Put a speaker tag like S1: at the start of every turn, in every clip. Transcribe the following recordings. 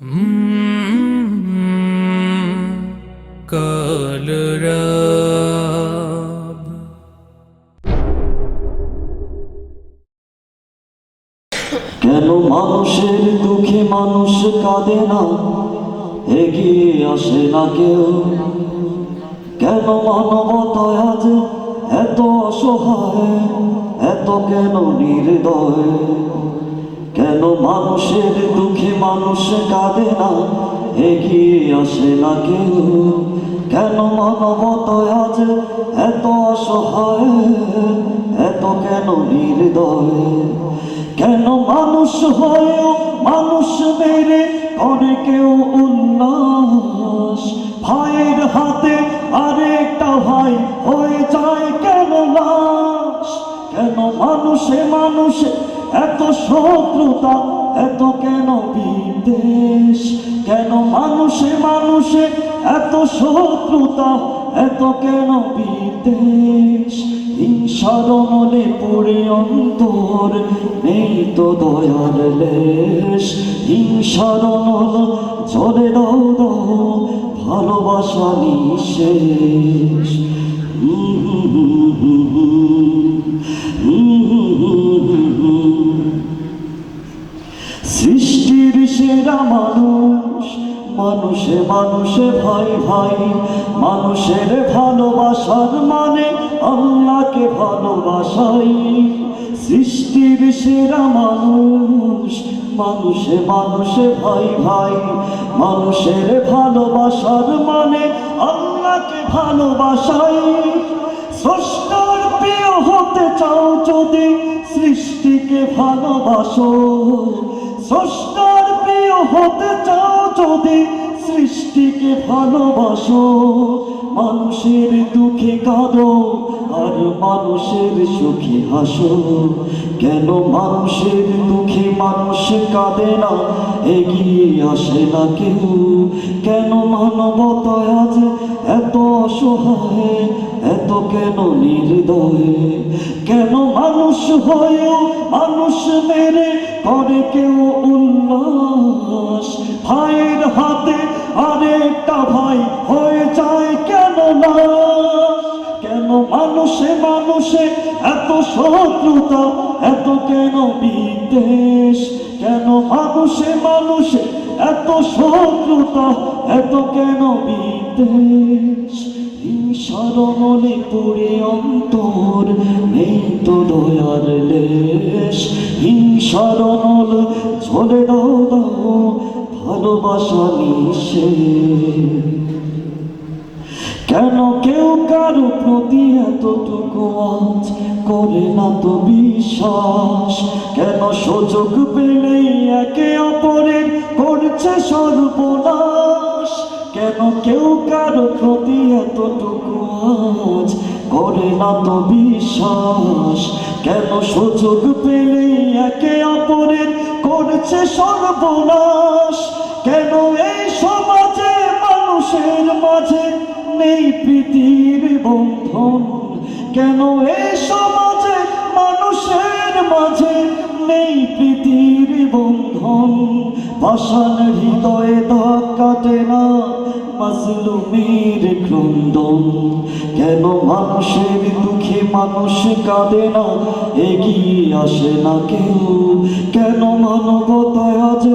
S1: কালরাব
S2: কেন মানুষের দুঃখে মানুষ কাঁদে না? এগিয়ে আসে না কেউ। কেন মানবতায় আজ এত অসহায়? এত কেন নির্দয়? কেন মানুষের দুঃখে মানুষ কাঁদে না? এগিয়ে আসে না কেউ। কেন মানবত আজ এত অসহায়? এত কেন নির্দয়? কেন মানুষ হয়েও মানুষ মেরে করে কেউ উল্লাস ভাইয়ের হাতে আরেকটা ভাই হয়ে যায় কেন লাশ? কেন মানুষে মানুষে এত শত্রুতা, এত কেন বিদ্বেষ? কেন মানুষে মানুষে এত শত্রুতা, এত কেন বিদ্বেষ? হিংসার মনে পড়ে অন্তর, নেই তো দয়ার লেশ। হিংসার মন চলে দাও ভালোবাসা নিশেষ। মানুষে ভাই ভাই মানুষের ভালোবাসার মানে আল্লাহকে ভালোবাসাই। সৃষ্টির সেরা মানুষ, মানুষে মানুষে ভাই ভাই মানুষের ভালোবাসার মানে আল্লাহকে ভালোবাসাই। স্রষ্টার প্রিয় হতে চাও যদি সৃষ্টিকে ভালোবাসো, স্রষ্টার প্রিয় হতে চাও যদি সৃষ্টিকে ভালোবাসো। মানুষের দুঃখে কাঁদো আর মানুষের সুখে হাসো। কেন মানুষের দুঃখে মানুষ কাঁদে না? এগিয়ে আসে না কেউ। কেন মানবতায় আজ এত অসহায়, এত কেন নির্দয়? কেন মানুষ হয়েও মানুষ মেরে করে কেউ উল্লাস কেন কেন মানুষে মানুষে এত শত্রুতা, এত কেন বিদ্বেষ? কেন মানুষে মানুষে এত শত্রুতা, এত কেন বিদ্বেষ? হিংসার মনে পড়ে অন্তর, নেই তো দয়ার লেশ। হিংসার নল ঝরে দাও দাও, ভালোবাসা নিষেধ। কেন কেউ কারও প্রতি এতটুকু আজ করে না তো বিশ্বাস? কেন সুযোগ পেলেই একে অপরের করছে সর্বনাশ? কেন কেউ কারও প্রতি এতটুকু আজ করে না তো বিশ্বাস? কেন সুযোগ পেলেই একে অপরের করছে সর্বনাশ? কেন এই সমাজে মানুষের মাঝে বন্ধন কেন এ সমাজে মানুষের মাঝে নেই প্রীতির বন্ধন? ভাষণ হৃদয়ে দাগ কাটে না। মাজলুমের ক্রন্দন। কেন মানুষের দুঃখে মানুষ কাঁদে না? এগিয়ে আসে না কেউ। কেন মানবতায় আজ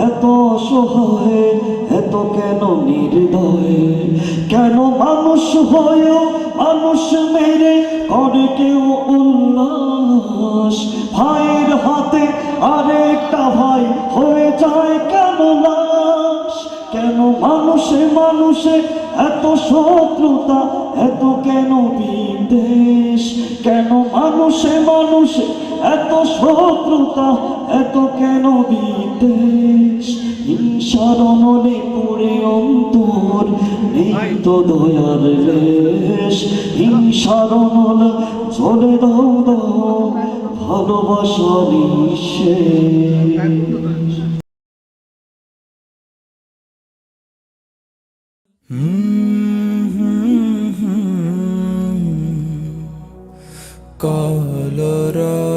S2: এত অসহায়? এত কেন নির্দয়? কেন মানুষ হয়েও মানুষ মেরে করে কেউ উল্লাস? ভাইয়ের হাতে আরেকটা ভাই হয়ে যায় কেন লাশ কেন মানুষে মানুষে এত শত্রুতা? এত কেন বিদ্বেষ? কেন মানুষে মানুষে এত শত্রুতা? এত কেন বিদ্বেষ? হিংসার নলে পড়ে অন্তর নেই তো দয়ার লেশ। হিংসার নল চলে দাও দাও ভালোবাসা নিষেধ কলরা